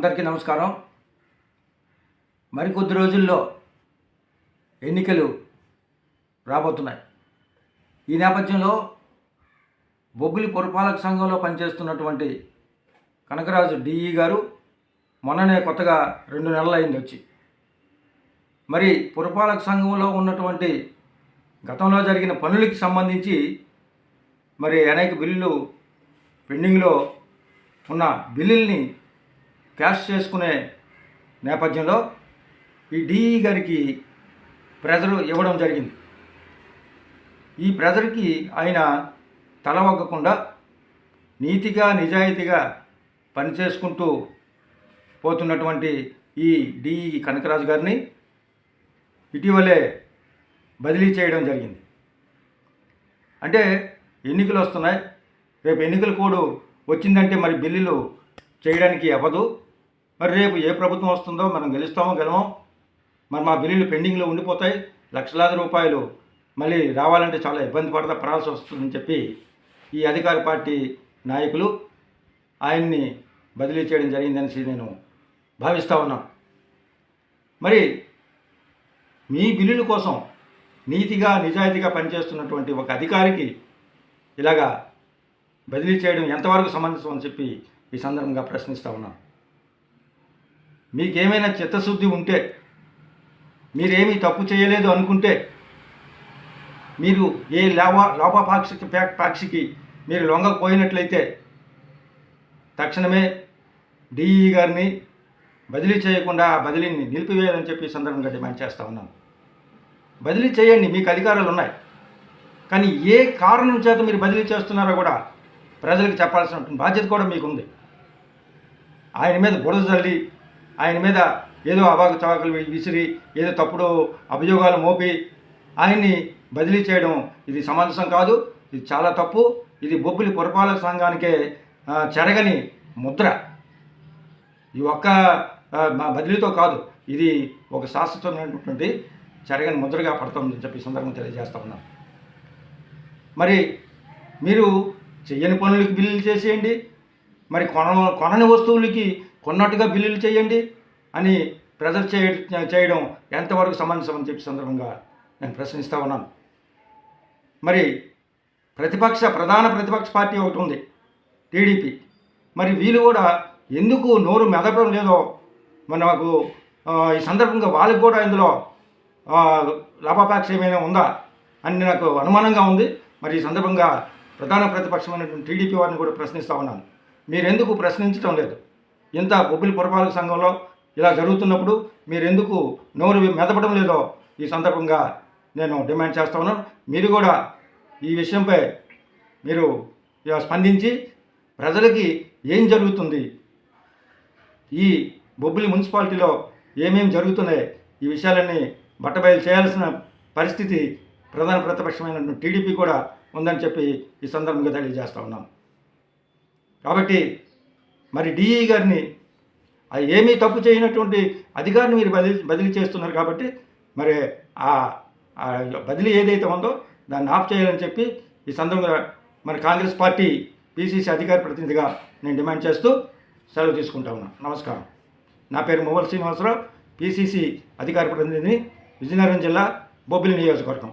అందరికీ నమస్కారం. మరికొద్ది రోజుల్లో ఎన్నికలు రాబోతున్నాయి. ఈ నేపథ్యంలో బొబ్బిలి పురపాలక సంఘంలో పనిచేస్తున్నటువంటి కనకరాజు డిఈ గారు మొన్ననే కొత్తగా రెండు నెలలు అయింది వచ్చి. మరి పురపాలక సంఘంలో ఉన్నటువంటి గతంలో జరిగిన పనులకి సంబంధించి మరి అనేక బిల్లులు పెండింగ్లో ఉన్న బిల్లుల్ని క్యాష్ చేసుకునే నేపథ్యంలో ఈ డిఈ గారికి ప్రెజర్ ఇవ్వడం జరిగింది. ఈ ప్రెజర్కి ఆయన తల ఒగ్గకుండా నీతిగా నిజాయితీగా పనిచేసుకుంటూ పోతున్నటువంటి ఈ డిఈ కనకరాజు గారిని ఇటీవలే బదిలీ చేయడం జరిగింది. అంటే ఎన్నికలు వస్తున్నాయి. రేపు ఎన్నికల కోడ్ వచ్చిందంటే మరి బిల్లులు చేయడానికి అవ్వదు. మరి రేపు ఏ ప్రభుత్వం వస్తుందో మనం గెలుస్తామో గెలవం మరి మా బిల్లులు పెండింగ్లో ఉండిపోతాయి లక్షలాది రూపాయలు మళ్ళీ రావాలంటే చాలా ఇబ్బంది పడతా పడాల్సి వస్తుందని చెప్పి ఈ అధికార పార్టీ నాయకులు ఆయన్ని బదిలీ చేయడం జరిగిందనేసి నేను భావిస్తూ ఉన్నాను మరి మీ బిల్లుల కోసం నీతిగా నిజాయితీగా పనిచేస్తున్నటువంటి ఒక అధికారికి ఇలాగా బదిలీ చేయడం ఎంతవరకు సమంజసం అని చెప్పి ఈ సందర్భంగా ప్రశ్నిస్తూ ఉన్నాను మీకేమైనా చిత్తశుద్ధి ఉంటే మీరేమీ తప్పు చేయలేదు అనుకుంటే మీరు ఏ లోప లోపపాక్షికి పాక్షికి మీరు లొంగకపోయినట్లయితే తక్షణమే డిఈ గారిని బదిలీ చేయకుండా ఆ బదిలీని నిలిపివేయాలని చెప్పి సందర్భంగా డిమాండ్ చేస్తూ ఉన్నాను. బదిలీ చేయండి మీకు అధికారాలు ఉన్నాయి కానీ ఏ కారణం చేత మీరు బదిలీ చేస్తున్నారో కూడా ప్రజలకు చెప్పాల్సిన బాధ్యత కూడా మీకు ఉంది ఆయన మీద బురద చల్లి ఆయన మీద ఏదో అవాకు చవాకులు విసిరి ఏదో తప్పుడు అభియోగాలు మోపి ఆయన్ని బదిలీ చేయడం ఇది సమంజసం కాదు ఇది చాలా తప్పు ఇది బొబ్బిలి పురపాలక సంఘానికే చెరగని ముద్ర. ఈ ఒక్క బదిలీతో కాదు ఇది ఒక శాశ్వతమైనటువంటి చెరగని ముద్రగా పడుతుందని చెప్పి సందర్భం తెలియజేస్తా ఉన్నాను మరి మీరు చెయ్యని పనులకి బిల్లులు చేసేయండి మరి కొన కొనని వస్తువులకి కొన్నట్టుగా బిల్లులు చేయండి అని ప్రెజర్ చేయ చేయడం ఎంతవరకు సమంజసం అని చెప్పి సందర్భంగా నేను ప్రశ్నిస్తూ ఉన్నాను. మరి ప్రతిపక్ష ప్రధాన ప్రతిపక్ష పార్టీ ఒకటి ఉంది టీడీపీ. మరి వీళ్ళు కూడా ఎందుకు నోరు మెదపడం లేదో మరి నాకు ఈ సందర్భంగా వాళ్ళకి కూడా ఇందులో లాభాపేక్ష ఏమైనా ఉందా అని నాకు అనుమానంగా ఉంది. మరి ఈ సందర్భంగా ప్రధాన ప్రతిపక్షమైనటువంటి టీడీపీ వారిని కూడా ప్రశ్నిస్తూ ఉన్నాను. మీరెందుకు ప్రశ్నించడం లేదు? ఇంత బొబ్బిలి పురపాలక సంఘంలో ఇలా జరుగుతున్నప్పుడు మీరు ఎందుకు నోరు మెదపడం లేదో ఈ సందర్భంగా నేను డిమాండ్ చేస్తా ఉన్నాను. మీరు కూడా ఈ విషయంపై మీరు స్పందించి ప్రజలకి ఏం జరుగుతుంది? ఈ బొబ్బిలి మున్సిపాలిటీలో ఏమేమి జరుగుతున్నాయి? ఈ విషయాలన్నీ బట్టబయలు చేయాల్సిన పరిస్థితి ప్రధాన ప్రతిపక్షమైనటువంటి టీడీపీ కూడా ఉందని చెప్పి ఈ సందర్భంగా తెలియజేస్తా ఉన్నాం. కాబట్టి మరి డిఈ గారిని ఏమీ తప్పు చేయనటువంటి అధికారిని మీరు బదిలీ బదిలీ చేస్తున్నారు కాబట్టి మరి ఆ బదిలీ ఏదైతే ఉందో దాన్ని ఆఫ్ చేయాలని చెప్పి ఈ సందర్భంగా మరి కాంగ్రెస్ పార్టీ పిసిసి అధికార ప్రతినిధిగా నేను డిమాండ్ చేస్తూ సెలవు తీసుకుంటా ఉన్నాను నమస్కారం. నా పేరు మొబైల్ శ్రీనివాసరావు పిసిసి అధికార ప్రతినిధిని విజయనగరం జిల్లా బొబ్బిలి నియోజకవర్గం.